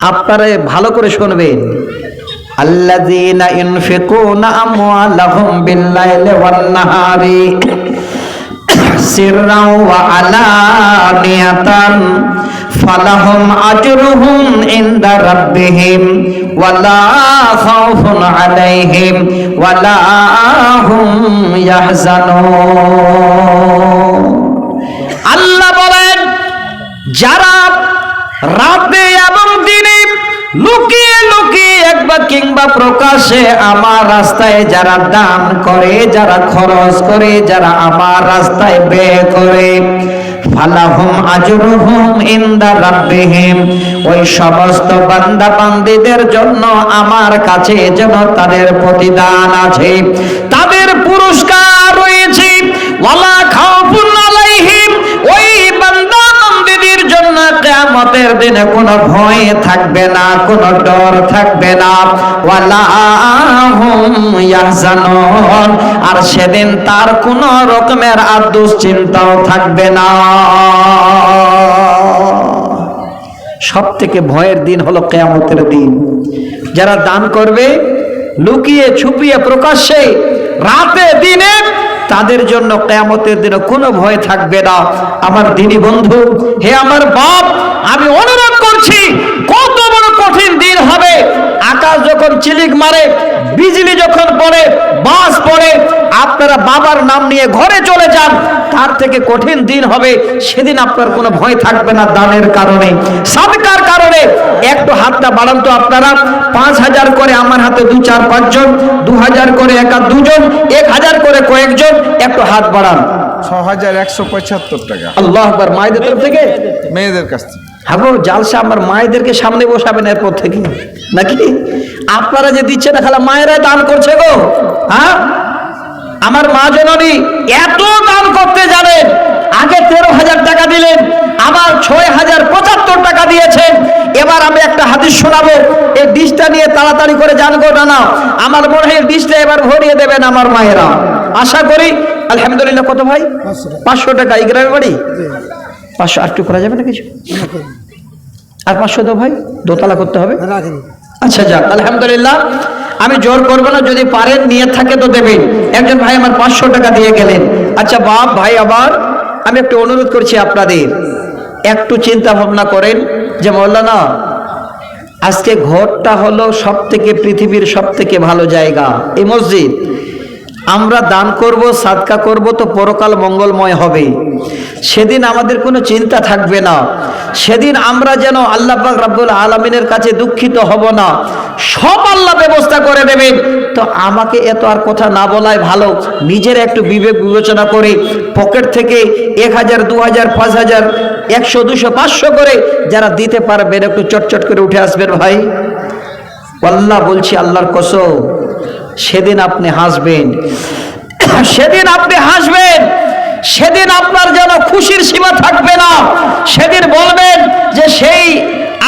আপনারা ভালো করে শুনবেন। যারা রাতে এবং দিনে লুকিয়ে লুকিয়ে একবার কিংবা প্রকাশে আমার রাস্তায় যারা দান করে, যারা খরচ করে, যারা আমার রাস্তায় ব্যয় করে, ফালাহুম আজরুহুম রাব্বিহিম। ওই সমস্ত বান্দা জন্য আমার কাছে যেন তাদের প্রতিদান আছে। তাদের পুরস্কার রয়েছে। ওয়ালা কিয়ামতের দিনে কোনো ভয় থাকবে না, কোনো ডর থাকবে না। ওয়ালাহুম ইয়াহজানুন, আর সেদিন তার কোনো রকমের আর দুশ্চিন্তাও থাকবে না। সব থেকে ভয়ের দিন হলো কেয়ামতের দিন। যারা দান করবে, লুকিয়ে ছুপিয়ে প্রকাশ্যে রাতে, দিনে, তাদের জন্য কেয়ামতের দিনে কোনো ভয় থাকবে না। আমার দিনী বন্ধু, হে আমার বাপ আমি অনুরোধ করছি কত বড় কঠিন দিন হবে। আকাশ যখন চিলিক মারে বিজলি যখন পড়ে বাস পড়ে আপনারা বাবার নাম নিয়ে ঘরে চলে যান তার থেকে কঠিন দিন হবে। সেদিন আপনার কোনো ভয় থাকবে না দানের কারণে। সাদকার কারণে একটু হাতটা বাড়ান তো আপনারা। পাঁচ হাজার করে আমার হাতে দু চার পাঁচজন দু হাজার করে একা দুজন এক হাজার করে কয়েকজন একটু হাত বাড়ান। ছ হাজার একশো পঁচাত্তর টাকা। আল্লাহ মায়েদের তরফ থেকে? মেয়েদের কাছ থেকে। হাগো জালসা আমার মায়েদেরকে সামনে বসাবেন এরপর থেকে। নাকি? আপনারা যে দিচ্ছে না খালা মায়েরাই দান করছে গো। হ্যাঁ? আমার মা জননী এত দান করতে জানেন, আগে তেরো হাজার টাকা দিলেন, আবার ছয় হাজার পঁচাত্তর টাকা দিয়েছেন। এবার আমি একটা হাদিস শোনাবো, এই ডিশটা নিয়ে তাড়াতাড়ি করে জানব না না আমার মনে হয় ডিশটা এবার ভরিয়ে দেবেন আমার মায়েরা। আশা করি, আলহামদুলিল্লাহ, কত ভাই? পাঁচশো টাকা, এই গ্রামের বাড়ি? পাঁচশো আটটু করা যাবে না কিছু? আর পাঁচশো তো ভাই দোতলা করতে হবে। আচ্ছা যাক আলহামদুলিল্লাহ। আমি জোর করব না যদি পারেন নিয়ে থাকে তো দেবেন। একজন ভাই আমার পাঁচশো টাকা দিয়ে গেলেন। আচ্ছা বাপ ভাই আবার আমি একটু অনুরোধ করছি আপনাদের। একটু চিন্তা ভাবনা করেন যে মৌলানা আজকে ঘরটা হলো সব থেকে পৃথিবীর সব থেকে ভালো জায়গা এই মসজিদ। আমরা দান করব, সাদকা করব তো পরকাল মঙ্গলময় হবে। সেদিন আমাদের কোনো চিন্তা থাকবে না। সেদিন আমরা যেন আল্লাহ পাক রাব্বুল আলমিনের কাছে দুঃখিত হব না। সব আল্লাহ ব্যবস্থা করে দেবেন। তো আমাকে এত আর কথা না বলাই ভালো। নিজের একটু বিবেক বিবেচনা করে, পকেট থেকে এক হাজার, দু হাজার, পাঁচ হাজার, একশো, দুশো, পাঁচশো করে যারা দিতে পারবেন, একটু চটচট করে উঠে আসবেন ভাই। আল্লাহ বলছি আল্লাহর কসম। সেদিন আপনি হাসবেন। সেদিন আপনি হাসবেন। সেদিন আপনার যেন খুশির সীমা থাকবে না। সেদিন বলবেন যে, সেই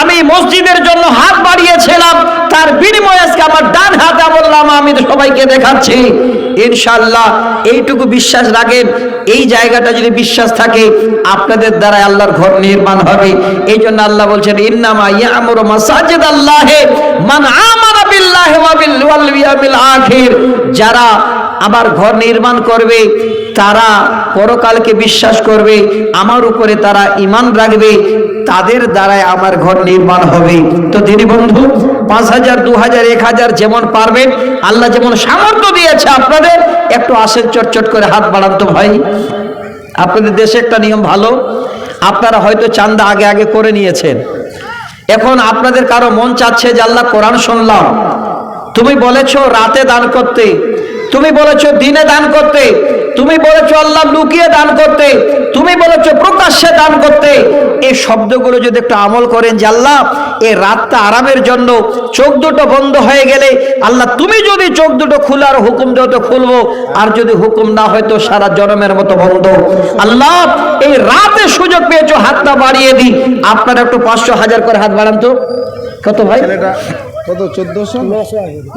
আমি মসজিদের জন্য হাত বাড়িয়েছিলাম। তার বিনিময়ে আজকে আমার ডান হাতে বললাম আমি সবাইকে দেখাচ্ছি। ইনশাল্লাহ এইটুকু বিশ্বাস রাখেন। এই জায়গাটা যদি বিশ্বাস থাকে, আপনাদের দ্বারা আল্লাহর ঘর নির্মাণ হবে। এই জন্য আল্লাহ বলছেন, ইন্নামা ইয়ামুরু মাসাজিদ আল্লাহে মান আমানা বিল্লাহি ওয়া বিল যারা আমার ঘর নির্মাণ করবে, তারা পরকালকে বিশ্বাস করবে, আমার উপরে তারা ইমান রাখবে, তাদের দ্বারাই আমার ঘর নির্মাণ হবে। তো দিনী বন্ধু পাঁচ হাজার দু হাজার এক হাজার যেমন পারবেন, আল্লাহ যেমন সামর্থ্য দিয়েছে আপনাদের, একটু আসেন, চটচট করে হাত বাড়ান তো ভাই। আপনাদের দেশে একটা নিয়ম ভালো, আপনারা হয়তো চান্দা আগে আগে করে নিয়েছেন। এখন আপনাদের কারও মন চাচ্ছে যে আল্লাহ কোরআন শুনলাম তুমি বলেছ রাতে দান করতে। তুমি বলেছ দিনে দান করতে। তুমি বলেছ আল্লাহ লুকিয়ে দান করতে। তুমি বলেছ প্রকাশ্যে দান করতে। এই শব্দগুলো যদি একটু আমল করেন যে আল্লাহ, এই রাতটা আরামের জন্য চোখ দুটো বন্ধ হয়ে গেলে আল্লাহ, তুমি যদি চোখ দুটো খোলার হুকুম দেও তো খুলবো। আর যদি হুকুম না হয় তো সারা জনমের মতো বন্ধ। আল্লাহ, এই রাতে সুযোগ পেয়েছ, হাতটা বাড়িয়ে দিই। আপনারা একটু পাঁচশো হাজার করে হাত বাড়ান তো। কত ভাই? কত চোদ্দশো?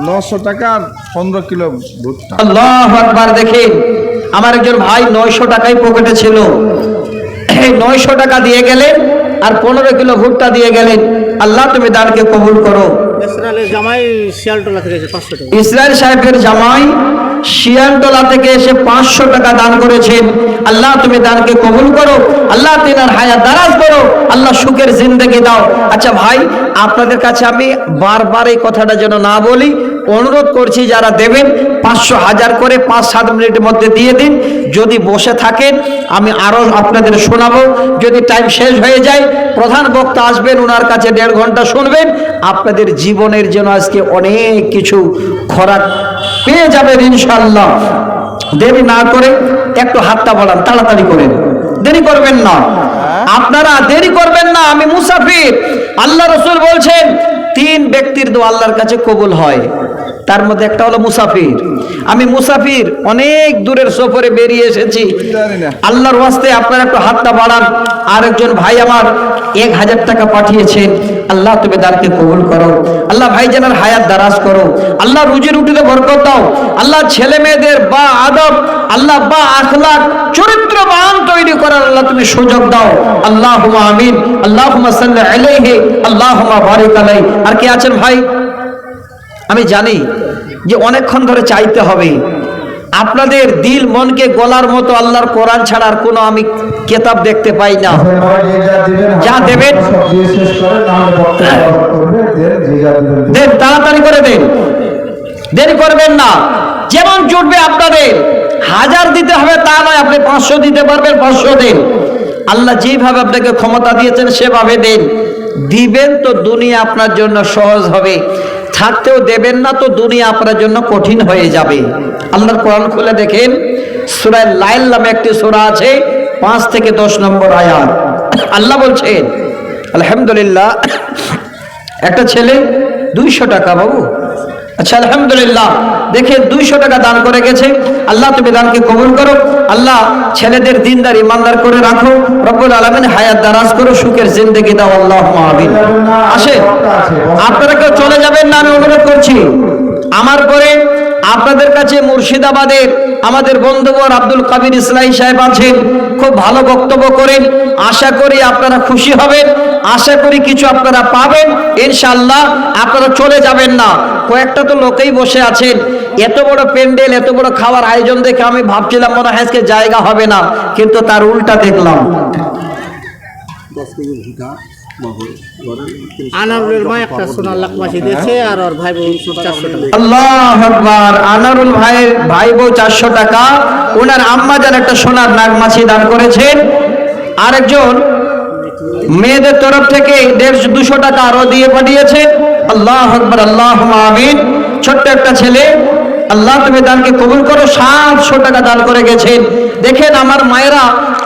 নশো টাকা পনেরো কিলো ভুট্টা। আল্লাহ আকবার দেখেন আমার একজন ভাই নয়শো টাকাই পকেটে ছিল। নয়শো টাকা দিয়ে গেলেন আর পনেরো কিলো ভুট্টা দিয়ে গেলেন। আল্লাহ তুমি দানকে কবুল করো। ইসরায়েলের জামাই শিয়ালটোলা থেকে এসে পাঁচশো টাকা। ইসরায়েল সাহেবের জামাই শিয়ালতলা থেকে এসে পাঁচশো টাকা দান করেছেন। আল্লাহ, তুমি দানকে কবুল করো। আল্লাহ তিনার হায়াত দারাজ করো। আল্লাহ, সুখের জিন্দগি দাও। আচ্ছা ভাই, আপনাদের কাছে আমি বারবার এই কথাটা যেন না বলি, অনুরোধ করছি যারা দেবেন, পাঁচশো হাজার করে পাঁচ সাত মিনিটের মধ্যে দিয়ে দিন। যদি বসে থাকেন, আমি আরও আপনাদের শোনাবো। যদি টাইম শেষ হয়ে যায়, প্রধান বক্তা আসবেন ওনার কাছে দেড় ঘণ্টা শুনবেন। আপনাদের জীবনের জন্য আজকে অনেক কিছু খরাক পেয়ে যাবেন ইনশাল্লাহ দেরি না করে একটু হাতটা বলান তাড়াতাড়ি করেন। দেরি করবেন না। আপনারা দেরি করবেন না, আমি মুসাফির। আল্লাহ রসুল বলছেন, তিন ব্যক্তির দোয়া আল্লাহর কাছে কবুল হয়। তার মধ্যে একটা হলো মুসাফির। আমি মুসাফির অনেক দূরের সফরে বেরিয়ে এসেছি। আল্লাহর ওয়াস্তে আপনারা একটু হাতটা বাড়ান। আরেকজন ভাই আমার এক হাজার টাকা পাঠিয়েছেন আল্লাহ, তুমি দানকে কবুল করো। আল্লাহ, ভাই জানার হায়াত দারাজ করো। আল্লাহ রুজি রুটিতে বরকত দাও। আল্লাহ ছেলে মেয়েদের বা আদব, আল্লাহ, বা আখলাক চরিত্রবান তৈরি করার আল্লাহ তুমি সুযোগ দাও। আল্লাহ আমিন। আল্লাহ আল্লাহ আর কে আছেন ভাই? আমি জানি যে অনেকক্ষণ ধরে চাইতে হবে। আপনাদের দিল মনকে গলার মতো আল্লাহর কোরআন ছাড়া আর কোনো আমি কেতাব দেখতে পাই না। যা দেবেন দেন তাড়াতাড়ি করে দেন। দেরি করবেন না। যেমন জুটবে আপনাদের হাজার দিতে হবে তা নয় আপনি পাঁচশো দিতে পারবেন পাঁচশো দিন। আল্লাহ যেভাবে আপনাকে ক্ষমতা দিয়েছেন সেভাবে দেন। দিবেন তো দুনিয়া আপনার জন্য সহজ হবে। থাকতেও দেবেন না তো দুনিয়া আপনার জন্য কঠিন হয়ে যাবে। আল্লাহর কোরআন খুলে দেখেন সুরায় লাইল নামে একটি সুরা আছে, পাঁচ থেকে দশ নম্বর আয়াত। আল্লাহ বলছেন, আলহামদুলিল্লাহ, একটা ছেলে দুইশো টাকা বাবু। আচ্ছা আলহামদুলিল্লাহ। দেখে দুইশো টাকা দান করে গেছে। আল্লাহ তুমি দানকে কবুল করো। আল্লাহ ছেলেদের দিনদার ইমানদার করে রাখো। রব্বুল আলমিন হায়াত দারাজ করো, সুখের জিন্দগি দাও আল্লাহ আমিন। আসে, আপনারা কেউ চলে যাবেন না, আমি অনুরোধ করছি। আমার পরে আপনাদের কাছে মুর্শিদাবাদের আমাদের বন্ধুবর আব্দুল কাবির ইসলাই সাহেব আছেন। খুব ভালো বক্তব্য করেন। আশা করি আপনারা খুশি হবেন। আশা করি কিছু আপনারা পাবেন। ইনশাল্লাহ আপনারা চলে যাবেন না। কয়েকটা তো লোকেই বসে আছেন। এত বড় প্যান্ডেল এত বড় খাওয়ার আয়োজন দেখে আমি ভাবছিলাম মনে হয় আজকে জায়গা হবে না কিন্তু তার উল্টা দেখলাম। আনারুল ভাইয়ের ভাই বউ চারশো টাকা ওনার আম্মা একটা সোনার নাগমাছি দান করেছেন। আরেকজন মেয়েদের তরফ থেকে দেড়শো দুশো টাকা আরও দিয়ে পাঠিয়েছেন আল্লাহ আকবার, আল্লাহ আমিন। ছোট্ট একটা ছেলে, আল্লাহ তুমি দানকে কবুল করো, সাতশো টাকা দান করে গেছেন। দেখেন আমার মায়েরা,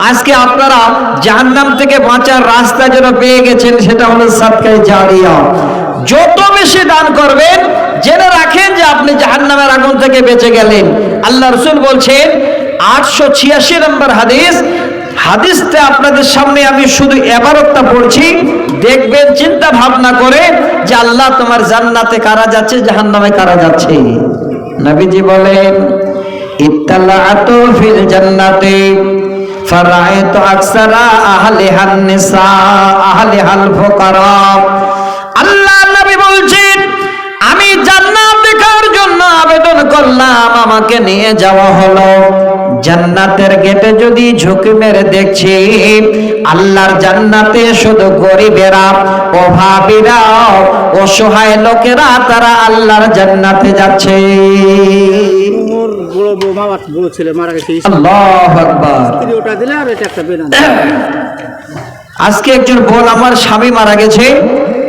আজকে আপনারা জাহান্নাম থেকে বাঁচার রাস্তা যেন পেয়ে গেছেন, সেটা হলো সাতকায় জারিয়া। যত বেশি দান করবেন, জেনে রাখেন যে আপনি জাহান্নামের আগুন থেকে বেঁচে গেলেন। আল্লাহ রসুল বলছেন, আটশো ছিয়াশি নম্বর হাদিস হাদিসটা আপনাদের সামনে আমি শুধু এবারতটা পড়ছি। দেখবেন, চিন্তা ভাবনা করে যে আল্লাহ তোমার জান্নাতে কারা যাচ্ছে, জাহান্নামে কারা যাচ্ছে। নবীজি বলেন, ইত্তালাআতু ফিল জান্নাতে, ফারাআইতু আকসারা আহলিহান নিসা, আহলিহাল ফুকারা। আল্লাহ নবী বলছেন, আমি জান্নাত দেখার জন্য আবেদন করলাম, আমাকে নিয়ে যাওয়া হলো। জান্নাতের গেটে যদি ঝুঁকি মেরে দেখছি আল্লাহর জান্নাতে শুধু গরিবেরা অভাবীরা অসহায় লোকেরা তারা আল্লাহর জান্নাতে যাচ্ছে। আজকে একজন বোন আমার স্বামী মারা গেছে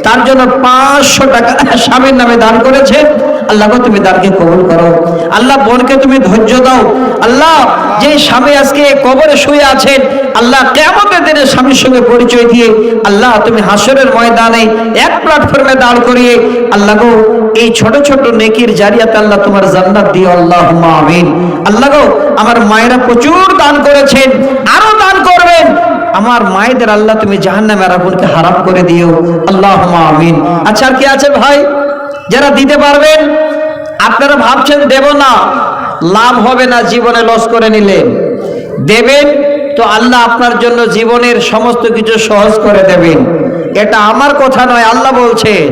তার জন্য পাঁচশো টাকা স্বামীর নামে দান করেছে। আল্লাহ তুমি দানকে কবুল করো। আল্লাহ বোনকে তুমি ধৈর্য দাও। আল্লাহ যে স্বামী আজকে কবরে শুয়ে আছেন, আল্লাহ কেমতের দিনে স্বামীর সঙ্গে পরিচয় দিয়ে আল্লাহ তুমি হাসরের ময়দানে এক প্ল্যাটফর্মে দাঁড় করিয়ে আল্লাহ গো, এই ছোট ছোট নেকির জারিয়াতে আল্লাহ তোমার জান্নাত দিও। আল্লাহ আমিন। আল্লাহ গো, আমার মায়েরা প্রচুর দান করেছেন, আরও দান করবেন। আমার মায়েদের আল্লাহ তুমি জাহান্নামের আগুনকে হারাম করে দিও। আল্লাহ আমিন। আচ্ছা আর কি আছে ভাই? যারা দিতে পারবেন, আপনারা ভাবছেন দেব না, লাভ হবে না জীবনে লস করে নিলেন। দেবেন তো আল্লাহ আপনার জন্য জীবনের সমস্ত কিছু সহজ করে দেবেন। এটা আমার কথা নয়, আল্লাহ বলছেন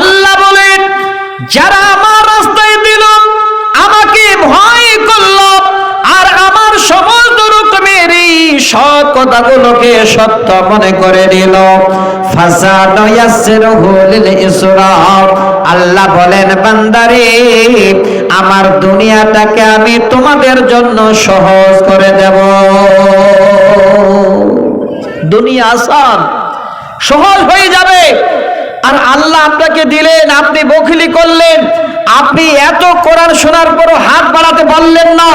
আল্লাহ বলেন, যারা কথাগুলোকে সত্য মনে করে নিল। আল্লাহ বলেন, বান্দারে, আমার দুনিয়াটাকে আমি তোমাদের জন্য সহজ করে দেব। দুনিয়া আসান সহজ হয়ে যাবে। আর আল্লাহ আপনাকে দিলেন, আপনি বখিলি করলেন। আপনি এত কোরআন শোনার পরও হাত বাড়াতে পারলেন না।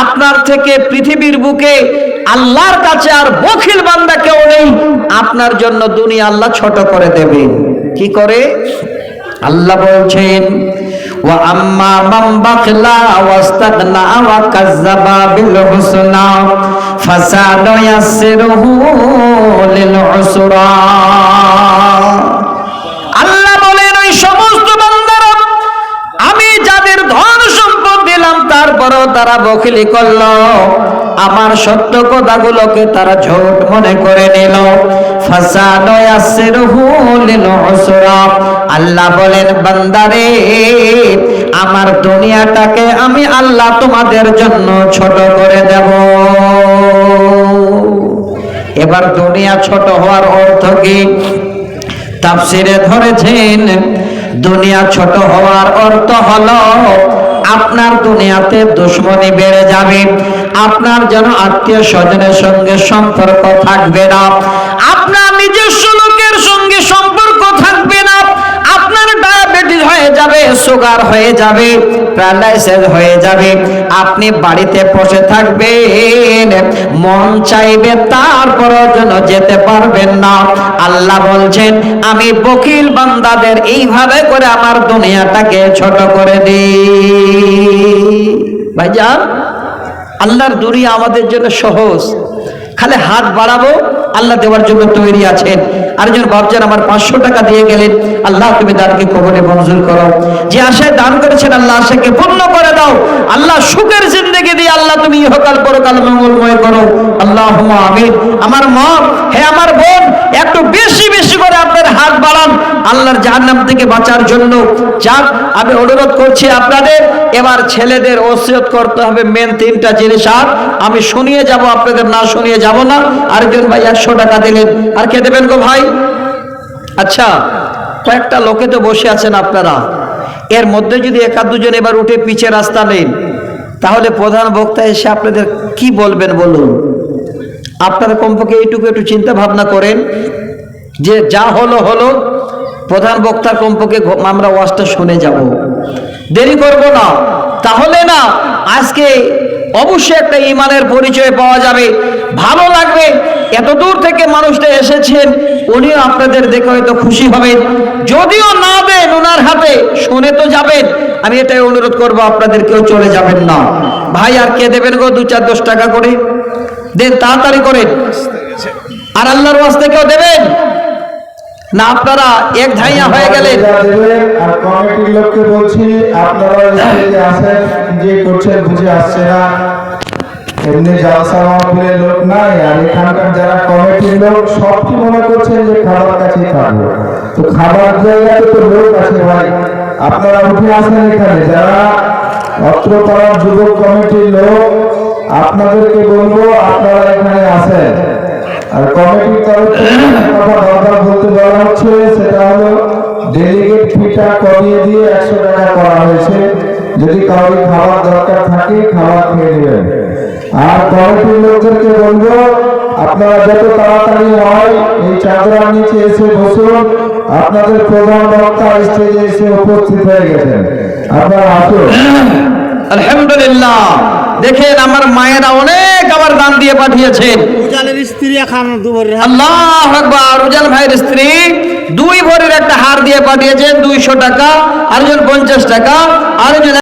আপনার থেকে পৃথিবীর বুকে আল্লাহর কাছে আর বখিল বান্দা কেউ নেই। আপনার জন্য দুনিয়া আল্লাহ ছোট করে দেবে। কি করে? আল্লাহ বলছেন বাখলা ওয়াস্তাগনা ওয়া কাজ্জাবা বিল হুসনা ফাসানুয়াসসিরুহু লিল উসরা আল্লাহ বলেন, ওই সমস্ত বান্দারা, আমি যাদের ধন সম্পদ দিলাম, তারপরেও তারা বকিলি করল। আমার সত্য কথাগুলোকে তারা ঝোট মনে করে নিল। আল্লাহ বলেন, বান্দারে, আমার দুনিয়াটাকে আমি আল্লাহ তোমাদের জন্য ছোট করে দেব। এবার দুনিয়া ছোট হওয়ার অর্থ কি? তাফসিরে ধরেছেন, দুনিয়া ছোট হওয়ার অর্থ হলো আপনার দুনিয়াতে দুশ্মনী বেড়ে যাবে। আপনার যেন আত্মীয় স্বজনের সঙ্গে সম্পর্ক থাকবে না আপনার নিজস্ব লোকের সঙ্গে সম্পর্ক থাকবে না আপনার ডায়াবেটিস হয়ে যাবে, সুগার হয়ে যাবে, প্যারালাইসিস হয়ে যাবে। আপনি বাড়িতে বসে থাকবেন, মন চাইবে তারপর যেন যেতে পারবেন না। আল্লাহ বলছেন, আমি বকিল বান্দাদের এইভাবে করে আমার দুনিয়াটাকে ছোট করে দিই। ভাইজান, আল্লাহর দুনিয়া আমাদের জন্য সহজ। খালি হাত বাড়াবো, আল্লাহ দেওয়ার জন্য তৈরি আছেন। আরেকজন ভাবছেন আমার পাঁচশো টাকা দিয়ে গেলেন, আল্লাহ তুমি দানকে কবরে মঞ্জুর করো। যে আশায় দান করেছেন, আল্লাহ আশাকে পূর্ণ করে দাও। আল্লাহ সুখের জিন্দগি দিয়ে আল্লাহ তুমি ইহকাল পরকাল মঙ্গলময় করো। আল্লাহ আমিন। আমার মা হে আমার বোন, একটু বেশি বেশি করে আপনার হাত বাড়ান। আল্লাহর জাহান্নাম থেকে বাঁচার জন্য যাক, আমি অনুরোধ করছি আপনাদের, এবার ছেলেদের ওসিয়ত করতে হবে মেন তিনটা জিনিস। আর আমি শুনিয়ে যাব, আপনাদের না শুনিয়ে যাব। না। আরেকজন ভাই একশো টাকা দিলেন। আর কে দেবেন গো ভাই? আচ্ছা কয়েকটা লোকে তো বসে আছেন আপনারা। এর মধ্যে যদি একাধ দুজন এবার উঠে পিছে রাস্তা নেন, তাহলে প্রধান বক্তা এসে আপনাদের কি বলবেন বলুন? আপনারা কমপক্ষে এইটুকু একটু চিন্তা ভাবনা করেন যে যা হলো হলো, প্রধান বক্তার কমপক্ষে আমরা ওয়াজটা শুনে যাব। দেরি করব না। তাহলে না, আজকে অবশ্যই একটা ইমানের পরিচয় পাওয়া যাবে। ভালো লাগবে, এত দূর থেকে মানুষটা এসেছেন, উনিও আপনাদের দেখে হয়তো খুশি হবেন। যদিও না দেন ওনার হাতে, শুনে তো যাবেন। আমি এটাই অনুরোধ করব, আপনাদের কেউ চলে যাবেন না। ভাই, আর কে দেবেন গো দু চার দশ টাকা করে? দেন, তাড়াতাড়ি করেন। আর আল্লাহর ওয়াস্তে কেউ দেবেন? না, আপনারা এক ধাইয়া হয়ে গেলেন আর কমিটির লোককে বলছি আপনারা স্টেজে আসেন যে করছেন বুঝে আসছে না এমনি জালসা মাহফিলের লোক নাই আর এখানকার যারা কমিটির লোক সব কি মনে করছেন যে খাবার কাছে থাকবে তো খাবার জায়গাতে তো লোক আছে ভাই আপনারা উঠে আসেন এখানে। যারা অত্র পাড়ার যুবক কমিটির লোক, আপনাদেরকে বলব আপনারা এখানে আসেন। আর কমিটির তরফ থেকে কথা বারবার বলতে বলা হচ্ছে সেটা হলো ডেলিগেট ফিটা কমিয়ে দিয়ে একশো টাকা করা হয়েছে। যদি কারোর খাবার দরকার থাকে খাবার খেয়ে নেবেন। আর কমিটির লোকদেরকে বলব আপনারা যত তাড়াতাড়ি হয় এই চাদরার নিচে এসে বসুন। আপনাদের প্রধান বক্তা স্টেজে এসে উপস্থিত হয়ে গেছেন। আপনারা আসুন। আলহামদুলিল্লাহ। দেখেন আমার মায়েরা অনেক আবার দান দিয়ে পাঠিয়েছেন উজালের স্ত্রী এখন দুবারের আল্লাহ আকবার উজান ভাইয়ের স্ত্রী দুই ভরির একটা হার দিয়ে পাঠিয়েছেন দুইশো টাকা আরেকজন পঞ্চাশ টাকা আরেকজন